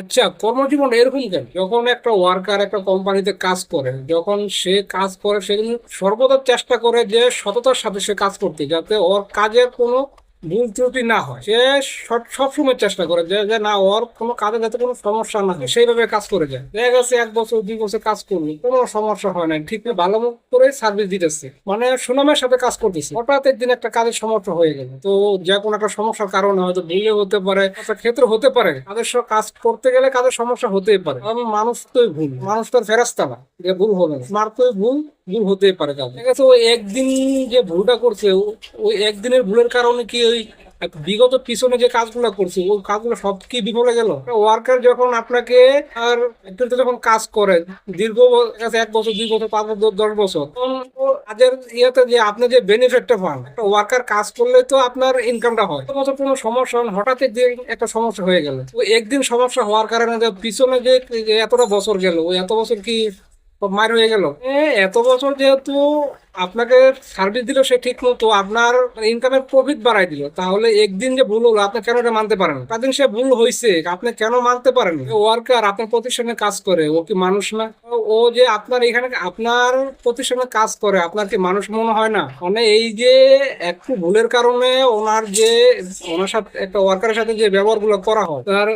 আচ্ছা কর্মজীবন এরকম কেন? যখন একটা ওয়ার্কার একটা কোম্পানিতে কাজ করে, যখন সে কাজ করে সেদিন সর্বদা চেষ্টা করে যে সততার সাথে সে কাজ করতে, যাতে ওর কাজের কোনো ভুল ত্রুটি না হয়, সে সব- সবসময় চেষ্টা করে যে না, ওর কোনো কাজে যাতে কোনো সমস্যা না হয়, সেইভাবে কাজ করে যায়। দেখা গেছে এক বছর, দুই বছর কাজ করল, কোনো সমস্যা হয় না ঠিক ভালো করে সার্ভিস দিতেছে। মানে সুনামের সাথে কাজ করতেছে। হঠাৎ একদিন একটা কাজের সমস্যা হয়ে গেল। তো যে কোনো একটা সমস্যার কারণে হয়তো ভুলে হতে পারে, একটা ক্ষেত্রে হতে পারে। কাজের সব কাজ করতে গেলে কাজের সমস্যা হতেই পারে। মানুষ তোই ভুল, মানুষ তো ফেরাস্তা না, যে ভুল হবে না। স্মার্ট তো ভুল ভুল হতেই পারে ঠিক আছে ওই একদিন যে ভুলটা করছে ওই একদিনের ভুলের কারণে কি ওই বিগত পিছনে যে কাজগুলো করছে ওই কাজগুলো সব কি বিফলে গেল? ওয়ার্কার যখন আপনাকে আর একটু যখন কাজ করে দীর্ঘ এক বছর দুই বছর পাঁচ বছর দশ বছর কাজের ইয়েতে যে আপনি যে বেনিফিটটা পান ওয়ার্কার কাজ করলে তো আপনার ইনকামটা হয়। বছর কোনো সমস্যা হঠাৎ একদিন একটা সমস্যা হয়ে গেল। ওই একদিন সমস্যা হওয়ার কারণে যে পিছনে যে এতটা বছর গেল ওই এত বছর কি মার হয়ে গেল। এ, এত বছর যেহেতু আপনাকে সার্ভিস দিল সে ঠিক মতো, আপনার ইনকামের প্রফিট বাড়াই দিল। তাহলে একদিন যে ভুল হলো, আপনি কেন এটা মানতে পারেন কাদিন সে ভুল হয়েছে আপনি কেন মানতে পারেন ওয়ার্কার আপনার প্রতিষ্ঠানে কাজ করে, ও কি মানুষ না? ও- যে আপনার এখানে, আপনার প্রতিষ্ঠানে কাজ করে, আপনার কি মানুষ মনে হয় না? মানে এই যে একটু ভুলের কারণে ওনার যে, ওনার সাথে একটা ওয়ার্কারের সাথে যে ব্যবহারগুলো করা হয়, তার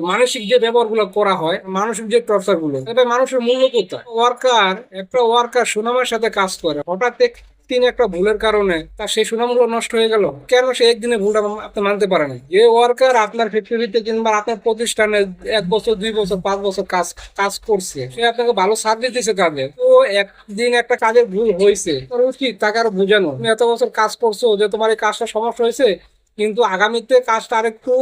মানসিক যে ব্যবহারগুলো করা হয়, মানসিক যে টর্চারগুলো এটা মানুষের মূল্য কোথায়? ওয়ার্কার একটা ওয়ার্কার সুনামের সাথে কাজ করে। হঠাৎ একদিন একটা ভুলের কারণে তার সেই সুনামগুলো নষ্ট হয়ে গেল। কেন সে একদিনে ভুলটা আপনি মানতে পারেন যে ওয়ার্কার আপনার ফ্যাক্টরিতে কিংবা আপনার প্রতিষ্ঠানে এক বছর, দুই বছর, পাঁচ বছর কাজ কাজ করছে। সে আপনাকে ভালো সার্ভিস দিচ্ছে কাজে। তো একদিন একটা কাজের ভুল হয়েছে। উচিত তাকে আরও বোঝানো। তুমি এত বছর কাজ করছ যে তোমার এই কাজটা সমস্যা হয়েছে, কিন্তু আগামীতে কাজটা আরেকটু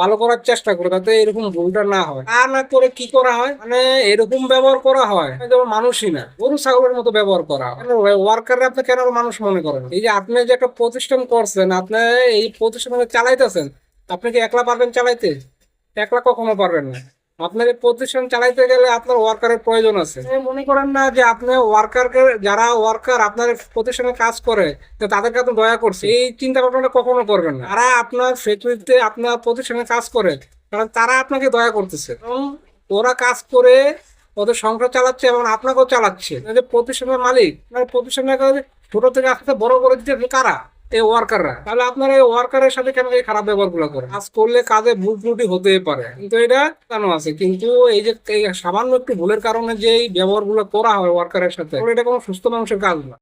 ভালো করার চেষ্টা করো, যাতে এরকম ভুলটা না হয়। তা না করে কি করা হয়? মানে এরকম ব্যবহার করা হয় যেমন মানুষই না, গরু, ছাগলের মতো ব্যবহার করা হয়। ওয়ার্কাররা আপনি কেন মানুষ মনে করেন এই যে আপনি যে একটা প্রতিষ্ঠান করছেন, আপনি এই প্রতিষ্ঠান চালাইতেছেন, আপনি কি একলা পারবেন চালাইতে? একলা কখনো পারবেন না। আপনার এই প্রতিষ্ঠান চালাইতে গেলে আপনার ওয়ার্কারের প্রয়োজন আছে। মনে করেন না যে আপনি ওয়ার্কারকে যারা ওয়ার্কার আপনার প্রতিষ্ঠানে কাজ করে তাদেরকে আপনি দয়া করছে এই চিন্তা ভাবনাটা কখনো করবেন না। তারা আপনার ফ্যাক্টরিতে আপনার প্রতিষ্ঠানে কাজ করে কারণ তারা আপনাকে দয়া করতেছে। ওরা কাজ করে ওদের সংসার চালাচ্ছে এবং আপনাকেও চালাচ্ছে। যে প্রতিষ্ঠানের মালিক প্রতিষ্ঠানের ছোট থেকে আসতে আস্তে বড় করে দিচ্ছে কারা? এই ওয়ার্কাররা তাহলে আপনার এই ওয়ার্কারের সাথে কেন এই খারাপ ব্যবহারগুলো করেন? কাজ করলে কাজে ভুল ত্রুটি হতেই পারে। কিন্তু এটা কেন আছে? কিন্তু এই যে সামান্য একটু ভুলের কারণে যে এই ব্যবহারগুলো করা হয় ওয়ার্কারের সাথে এটা কোনো সুস্থ মানুষের কাজ না।